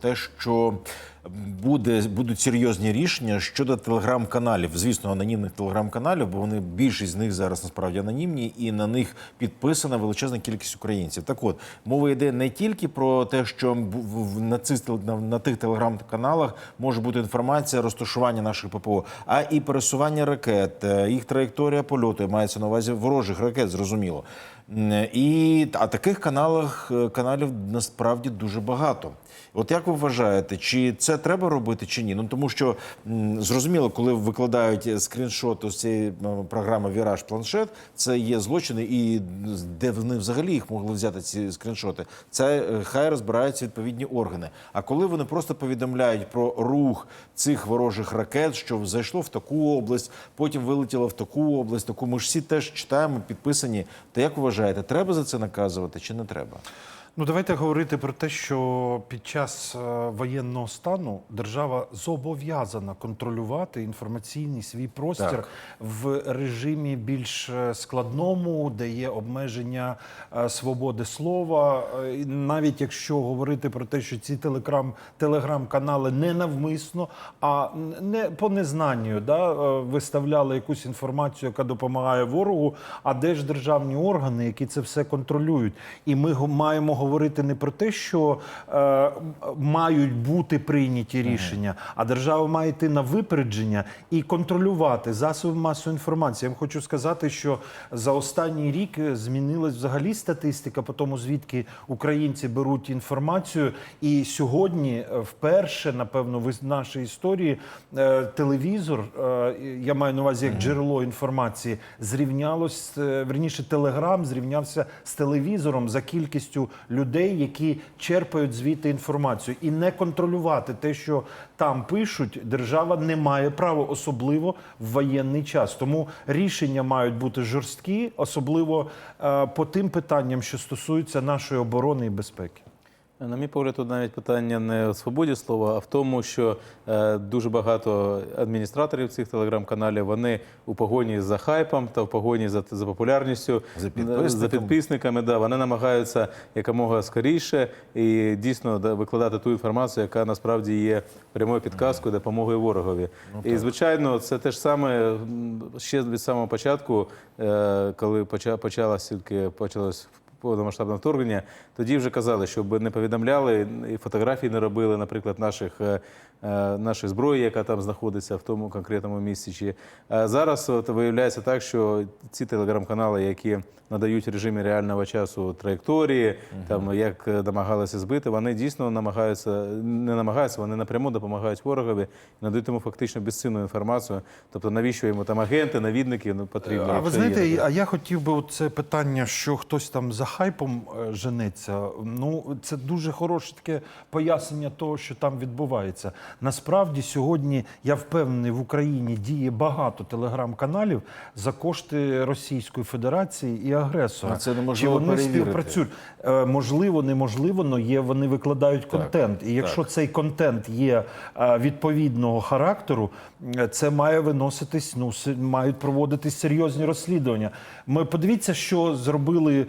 те, що буде, будуть серйозні рішення щодо телеграм-каналів, звісно, анонімних телеграм-каналів, бо вони більшість з них зараз насправді анонімні, і на них підписана величезна кількість українців. Так от мова йде не тільки про те, що на, на тих телеграм-каналах може бути інформація розташування наших ППО, а і пересування ракет, е, їх траєкторія польоту мається на увазі ворожих ракет, зрозуміло. І а таких каналах е, каналів насправді дуже багато. От як ви вважаєте, чи це треба робити, чи ні? Ну тому що зрозуміло, коли викладають скріншот з цієї програми Віраж планшет, це є злочини, і де вони взагалі їх могли взяти ці скріншоти? Це е, хай розбираються відповідні органи. А коли вони просто повідомляють про рух цих ворожих ракет, що зайшло в таку область, потім вилетіло в таку область, таку ми ж всі теж читаємо, підписані. То як вважаєте, треба за це наказувати чи не треба? Ну, давайте говорити про те, що під час е, воєнного стану держава зобов'язана контролювати інформаційний свій простір Так. в режимі більш е, складному, де є обмеження е, свободи слова. Навіть якщо говорити про те, що ці телеграм, телеграм-канали не навмисно, а не по незнанню да, виставляли якусь інформацію, яка допомагає ворогу. А де ж державні органи, які це все контролюють? І ми маємо говорити не про те, що е, мають бути прийняті рішення, а держава має йти на випередження і контролювати засоби масової інформації. Я вам хочу сказати, що за останній рік е, змінилась взагалі статистика по тому, звідки українці беруть інформацію. І сьогодні е, вперше, напевно, в нашій історії е, телевізор, е, я маю на увазі як джерело інформації, зрівнялось е, верніше, телеграм зрівнявся з телевізором за кількістю людей, які черпають звідти інформацію, і не контролювати те, що там пишуть, держава не має права, особливо в воєнний час. Тому рішення мають бути жорсткі, особливо е, по тим питанням, що стосуються нашої оборони і безпеки. На мій погляд, тут навіть питання не в свободі слова, а в тому, що е, дуже багато адміністраторів цих телеграм-каналів вони у погоні за хайпом та в погоні за, за популярністю За е, підписниками. за підписниками. Да, вони намагаються якомога скоріше і дійсно да, викладати ту інформацію, яка насправді є прямою підказкою, допомогою ворогові. і звичайно, це те ж саме ще від самого початку, е, коли поча- почалось тільки почалось повномасштабне вторгнення, тоді вже казали, щоб не повідомляли і фотографії не робили, наприклад, наших, е, е, нашої зброї, яка там знаходиться в тому конкретному місці. Чи е, зараз от виявляється так, що ці телеграм-канали, які надають в режимі реального часу траєкторії, там як намагалися збити, вони дійсно намагаються не намагаються, вони напряму допомагають ворогові і надають йому фактично безцінну інформацію. Тобто, навіщо йому там агенти, навідники ну, потрібні? А ви знаєте, є а я хотів би це питання, що хтось там за хайпом е, женеться. Ну це дуже хороше таке пояснення того, що там відбувається. Насправді сьогодні я впевнений, в Україні діє багато телеграм-каналів за кошти Російської Федерації і агресора. А це неможливо Чи вони перевірити. співпрацюють? Е, Можливо, неможливо, але є вони викладають контент. І якщо цей контент є е, відповідного характеру, це має виноситись. Ну мають проводитись серйозні розслідування. Ми подивіться, що зробили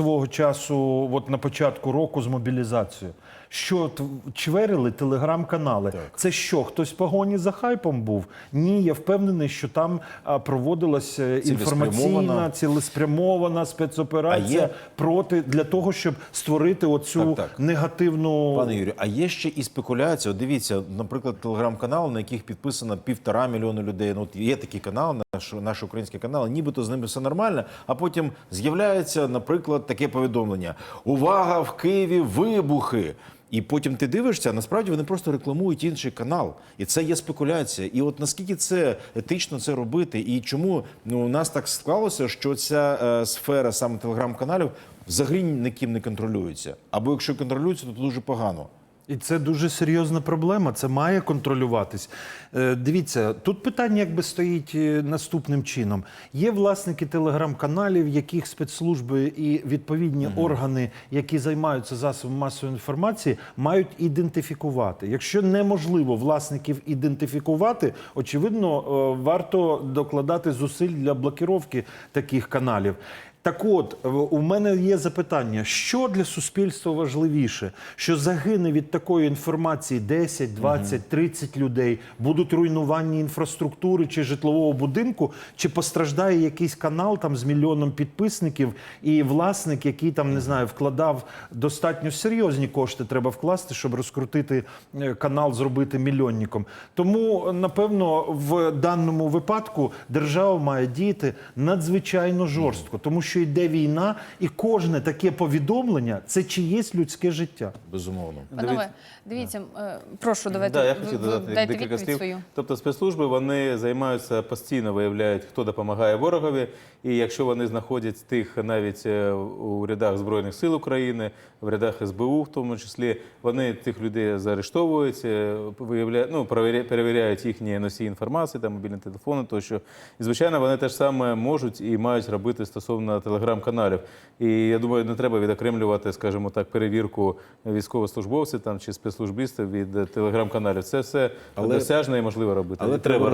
свого часу, от на початку року з мобілізацією. Що чверили телеграм-канали? Це що? Хтось в погоні за хайпом був? Ні, я впевнений, що там проводилася інформаційна, цілеспрямована спецоперація є- проти для того, щоб створити оцю Так, так. негативну Пане Юрію, а є ще і спекуляція. От Дивіться, наприклад, телеграм-канал, на яких підписано півтора мільйона людей. Ну, от є такі канали, наш, наші українські канали, нібито з ними все нормально. А потім з'являється, наприклад, таке повідомлення: Увага! В Києві вибухи! І потім ти дивишся, насправді вони просто рекламують інший канал, і це є спекуляція. І от наскільки це етично це робити, і чому ну у нас так склалося, що ця е, сфера саме телеграм-каналів взагалі ніким не контролюється. Або якщо контролюється, то дуже погано. І це дуже серйозна проблема. Це має контролюватись. Е, Дивіться, тут питання якби стоїть е, наступним чином: є власники телеграм-каналів, яких спецслужби і відповідні органи, які займаються засобами масової інформації, мають ідентифікувати. Якщо неможливо власників ідентифікувати, очевидно, е, варто докладати зусиль для блокировки таких каналів. Так от, у мене є запитання: що для суспільства важливіше? Що загине від такої інформації 10, 20, 30 людей, будуть руйнування інфраструктури чи житлового будинку, чи постраждає якийсь канал там з мільйоном підписників, і власник, який там не знаю, вкладав достатньо серйозні кошти, треба вкласти, щоб розкрутити е, канал, зробити мільйонником. Тому, напевно, в даному випадку держава має діяти надзвичайно жорстко, тому що йде війна, і кожне таке повідомлення це чиєсь людське життя. Безумовно. Панове, дивіться, е, прошу, давайте Да, я хотів додати дайте декілька відповідь слів. свою. Тобто спецслужби вони займаються постійно, виявляють, хто допомагає ворогові. І якщо вони знаходять тих навіть е, у рядах Збройних сил України, в рядах СБУ, в тому числі, вони тих людей заарештовують, е, виявляють, ну, перевіря- перевіряють їхні носії інформації, там мобільні телефони тощо. І звичайно, вони теж саме можуть і мають робити стосовно телеграм-каналів. І я думаю, не треба відокремлювати, скажімо так, перевірку військовослужбовців там чи спецслужбістів від телеграм-каналів. Це все Але- досяжно і можливо робити. Але треба